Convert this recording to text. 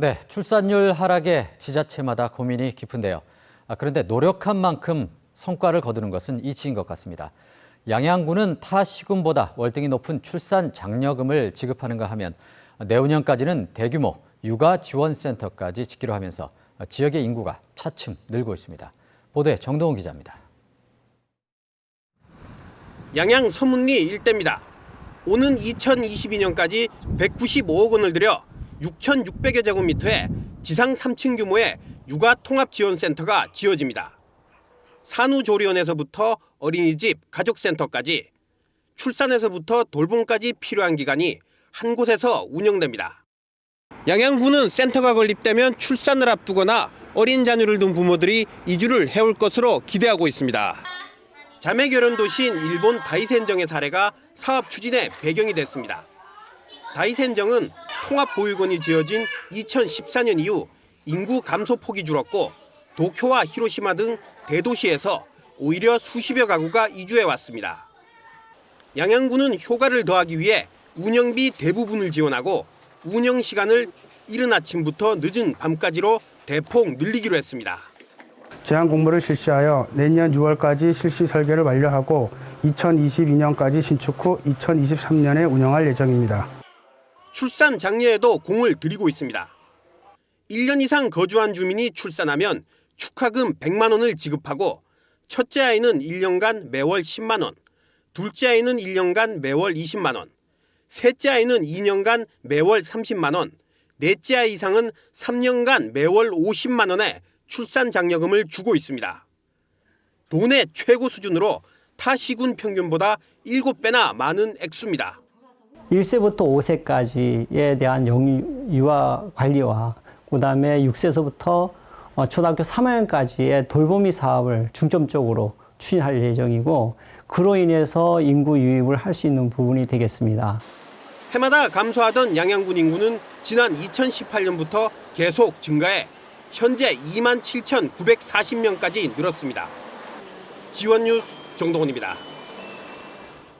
네, 출산율 하락에 지자체마다 고민이 깊은데요. 아, 그런데 노력한 만큼 성과를 거두는 것은 이치인 것 같습니다. 양양군은 타 시군보다 월등히 높은 출산 장려금을 지급하는가 하면 내후년까지는 대규모 육아 지원센터까지 짓기로 하면서 지역의 인구가 차츰 늘고 있습니다. 보도에 정동훈 기자입니다. 양양 서문리 일대입니다. 오는 2022년까지 195억 원을 들여 6,600여 제곱미터의 지상 3층 규모의 육아 통합 지원 센터가 지어집니다. 산후조리원에서부터 어린이집, 가족센터까지 출산에서부터 돌봄까지 필요한 기관이 한 곳에서 운영됩니다. 양양군은 센터가 건립되면 출산을 앞두거나 어린 자녀를 둔 부모들이 이주를 해올 것으로 기대하고 있습니다. 자매 결혼 도시인 일본 다이센정의 사례가 사업 추진의 배경이 됐습니다. 다이센정은 통합 보육원이 지어진 2014년 이후 인구 감소 폭이 줄었고 도쿄와 히로시마 등 대도시에서 오히려 수십여 가구가 이주해 왔습니다. 양양군은 효과를 더하기 위해 운영비 대부분을 지원하고 운영 시간을 이른 아침부터 늦은 밤까지로 대폭 늘리기로 했습니다. 제한 공모를 실시하여 내년 6월까지 실시 설계를 완료하고 2022년까지 신축 후 2023년에 운영할 예정입니다. 출산 장려에도 공을 들이고 있습니다. 1년 이상 거주한 주민이 출산하면 축하금 100만 원을 지급하고 첫째 아이는 1년간 매월 10만 원, 둘째 아이는 1년간 매월 20만 원, 셋째 아이는 2년간 매월 30만 원, 넷째 아이 이상은 3년간 매월 50만 원의 출산 장려금을 주고 있습니다. 돈의 최고 수준으로 타 시군 평균보다 7배나 많은 액수입니다. 1세부터 5세까지에 대한 영유, 유아 관리와 그다음에 6세에서부터 어, 초등학교 3학년까지의 돌보미 사업을 중점적으로 추진할 예정이고 그로 인해서 인구 유입을 할 수 있는 부분이 되겠습니다. 해마다 감소하던 양양군 인구는 지난 2018년부터 계속 증가해 현재 2만 7,940명까지 늘었습니다. 지원 뉴스 정동원입니다.